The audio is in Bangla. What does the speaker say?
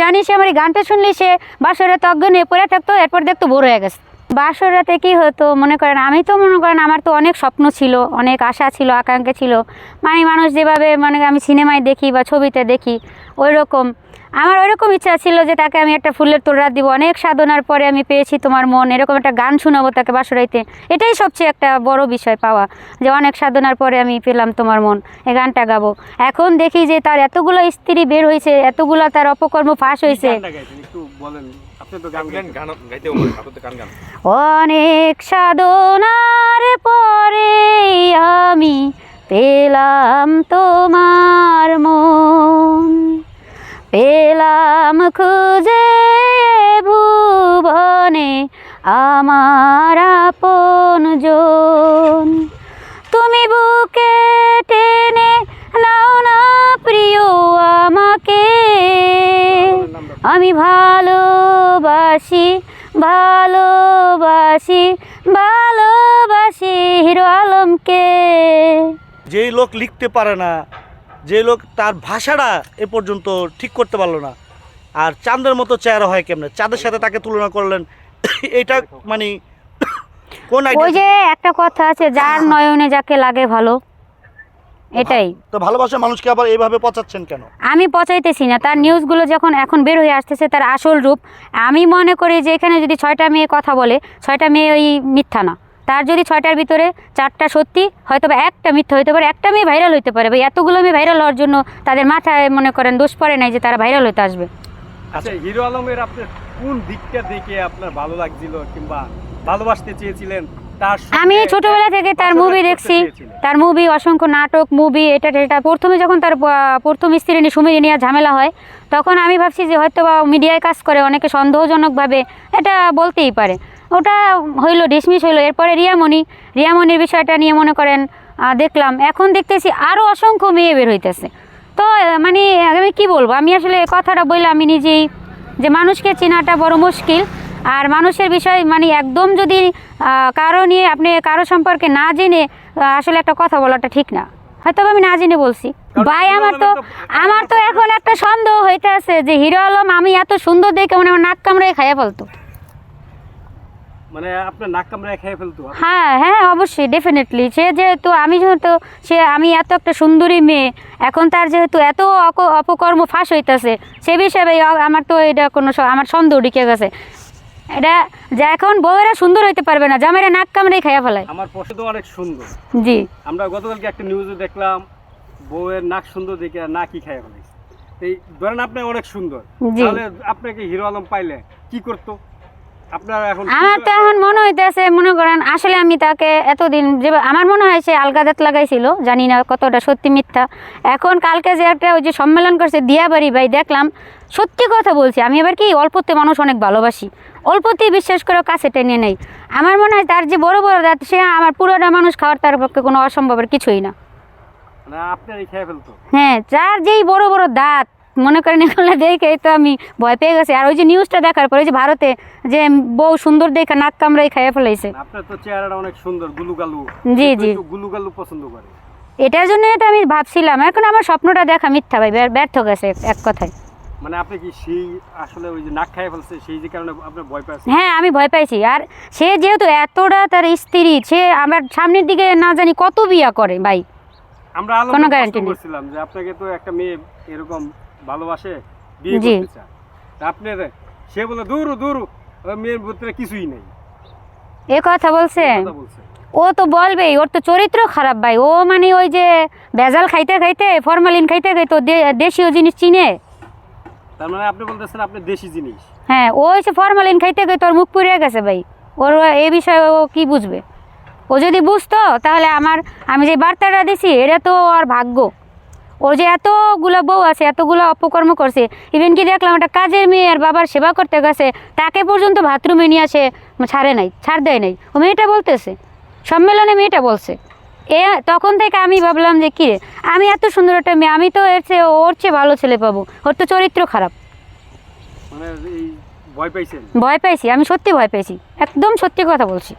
জানি সে আমার গানটা শুনলে সে বাসর রাতে নিয়ে পড়ে থাকতো, এরপর দেখতো বোর হয়ে গেছে। বাসর রাতে কী হতো মনে করেন? আমি তো মনে করেন আমার তো অনেক স্বপ্ন ছিল, অনেক আশা ছিল, আকাঙ্ক্ষা ছিল। মানে মানুষ যেভাবে মানে আমি সিনেমায় দেখি বা ছবিতে দেখি ওই রকম আমার ওইরকম ইচ্ছা ছিল যে তাকে আমি একটা ফুলের তোড়া দিব। অনেক সাধনার পরে আমি পেয়েছি তোমার মন এরকম একটা গান শোনাবো তাকে বাসরাইতে এটাই সবচেয়ে একটা বড় বিষয় পাওয়া যে অনেক সাধনার পরে আমি পেলাম তোমার মন এই গানটা গাবো। এখন দেখি যে তার এতগুলো স্ত্রী বের হয়েছে এতগুলো তার অপকর্ম ফাঁস হয়েছে। অনেক সাধনার পরে আমি পেলাম তোমার পেলাম খুঁজে ভুবনে আমার আপন জন। তুমি বুকে টেনে নাও না প্রিয় আমাকে। আমি ভালোবাসি ভালোবাসি ভালোবাসি হিরো আলমকে। যেই লোক লিখতে পারে না যে লোক তার ভাষাটা এ পর্যন্ত ঠিক করতে পারল না আর চাঁদের মতো চেহারা হয় কেমনে? চাঁদের সাথে তাকে তুলনা করলেন। এটা মানে কোন ওই যে একটা কথা আছে যার নয়নে যাকে লাগে ভালো। এটাই। তো ভালোবাসার মানুষকে আবার এইভাবে পচাচ্ছেন কেন? আমি পচাইতেছি না। তার নিউজগুলো যখন এখন বের হয়ে আসতেছে তার আসল রূপ আমি মনে করি যে এখানে যদি ছয়টা মেয়ে কথা বলে ছয়টা মেয়ে ওই মিথ্যা না। তার যদি ছয়টার ভিতরে চারটা সত্যি হয়তো বা একটা মিথ্যা হইতে পারে একটা মেয়ে ভাইরাল হইতে পারে। বা এতগুলো মেয়ে ভাইরাল হওয়ার জন্য তাদের মাথায় মনে করেন দোষ পড়ে নাই যে তারা ভাইরাল হইতে আসবে। আচ্ছা হিরো আলমের আপনার কোন দিকটা দেখে আপনার ভালো লাগছিল কিংবা ভালোবাসতে চেয়েছিলেন? আমি ছোটবেলা থেকে তার মুভি দেখছি। তার মুভি অসংখ্য নাটক মুভি এটা এটা প্রথমে যখন তার প্রথম স্ত্রী নিয়ে সুমিরি নিয়ে ঝামেলা হয় তখন আমি ভাবছি যে হয়তো বা মিডিয়ায় কাজ করে অনেকে সন্দেহজনকভাবে এটা বলতেই পারে। ওটা হইল ডিসমিস হইল। এরপরে রিয়ামণি রিয়ামণির বিষয়টা নিয়ে মনে করেন দেখলাম। এখন দেখতেছি আরও অসংখ্য মেয়ে বের হইতেছে। তো মানে আমি কি বলব? আমি আসলে কথাটা বললে আমি নিজেই যে মানুষকে চেনাটা বড় মুশকিল। আর মানুষের বিষয় মানে একদম যদি কারও নিয়ে আপনি কারও সম্পর্কে না জেনে আসলে একটা কথা বলাটা ঠিক না। হয়তো আমি না জেনে বলছি। ভাই আমার তো তো- আমার তো এখন একটা সন্দেহ হইতে আছে যে হিরো আলম আমি এত সুন্দর দেখে মানে আমার নাক কামড়ে খাইয়া ফেলতো। মানে আপনার নাক কামড়ায় খেয়ে ফেলতো হ্যাঁ হ্যাঁ অবশ্যই ডেফিনেটলি সে যেহেতু আমি যেহেতু সে আমি এত একটা সুন্দরী মেয়ে এখন তার যেহেতু এত অপকর্ম ফাঁস হইতেছে সে বিষয়ে আমার তো এটা কোনো আমার সন্দেহ ঢুকে গেছে। এটা যে এখন বউয়েরা সুন্দর হইতে পারবে না জামাইরা নাক কামড়েই খাইয়া ফেলায়। আমার পছন্দ তো অনেক সুন্দর। জি। আমরা গতকালকে একটা নিউজে দেখলাম বউয়ের নাক সুন্দর দেখে নাকই খেয়ে ফেলেছে এই ধরেন আপনি অনেক সুন্দর। তাহলে আপনাকে হিরো আলম পাইলে কি করতো? আমার তো এখন মনে হইতেছে মনে করেন আসলে আমি তাকে এতদিন যে আমার মনে হয় সে আলগাদাত লাগাইছিল জানি না কতটা সত্যি মিথ্যা। এখন কালকে যে একটা ওই যে সম্মেলন করছে দিয়াবাড়ি ভাই দেখলাম সত্যি কথা বলছি আমি এবার কি অল্পতে মানুষ অনেক ভালোবাসি অল্পতেই বিশ্বাস করে কাছে টেনে নেই। আমার মনে হয় তার যে বড় বড় দাঁত সে আমার পুরোটা মানুষ খাওয়ার তার পক্ষে কোনো অসম্ভবের কিছুই না। মানে হ্যাঁ যার যেই বড় বড় দাঁত মনে করেন এগুলো দেখে তো আমি ভয় পেয়ে গেছি। আর ওই যে নিউজটা দেখার পরে যে ভারতে যে বউ সুন্দর দেখে নাক কামড়াই খাইয়া ফেলাইছে। আপনার তো চেহারাটা অনেক সুন্দর গুলুগালু। জি, জি। গুলুগালু পছন্দ করে। এটার জন্য তো আমি ভাবছিলাম এখন আমার স্বপ্নটা দেখা মিথ্যা ভাই ব্যর্থ গেছে এক- কথায়। মানে আপনি কি সেই আসলে ওই যে নাক খেয়ে ফেলছে সেই যে কারণে আপনার ভয় পাচ্ছেন হ্যাঁ আমি ভয় পাইছি। আর সে যেহেতু এতটা তার স্ত্রী সে আমার সামনের দিকে না জানি কত বিয়া করে ভাই। আমরা কোনো নেই। যে আপনাকে তো একটা মেয়ে এরকম ভালোবাসে বিয়ে করতে চায়। তা আপনি সে বলে দূর দূর মেয়ের ভিতরে কিছুই নেই। এ কথা বলছে? ও তো বলবেই ওর তো চরিত্র খারাপ ভাই। ও মানে ওই যে ভেজাল খাইতে খাইতে ফরমালিন খাইতে খাইতে দেশীয় জিনিস চিনে। তার মানে আপনি বলতেছেন আপনি দেশি জিনিস। হ্যাঁ ও হচ্ছে ফরমালিন খাইতে খাইতে ওর মুখ পুড়িয়ে গেছে ভাই। ওর এই বিষয়ে ও কি বুঝবে? ও যদি বুঝতো তাহলে আমার আমি যে বার্তাটা দিছি এটা তো আর ভাগ্য। ওর যে এতগুলো বউ আছে এতগুলো অপকর্ম করছে। ইভেন কি দেখলাম একটা কাজের মেয়ে আর বাবার সেবা করতে গেছে তাকে পর্যন্ত বাথরুমে নিয়ে আসে ছাড়ে নাই ছাড় দেয় নাই। ও মেয়েটা বলতেছে সম্মেলনে মেয়েটা বলছে। এ তখন থেকে আমি ভাবলাম যে কী রে আমি এত সুন্দর একটা মেয়ে আমি তো এর চেয়ে ওর চেয়ে ভালো ছেলে পাবো ওর তো চরিত্র খারাপ। মানে ভয় পাইছি আমি সত্যি ভয় পেয়েছি একদম সত্যি কথা বলছি।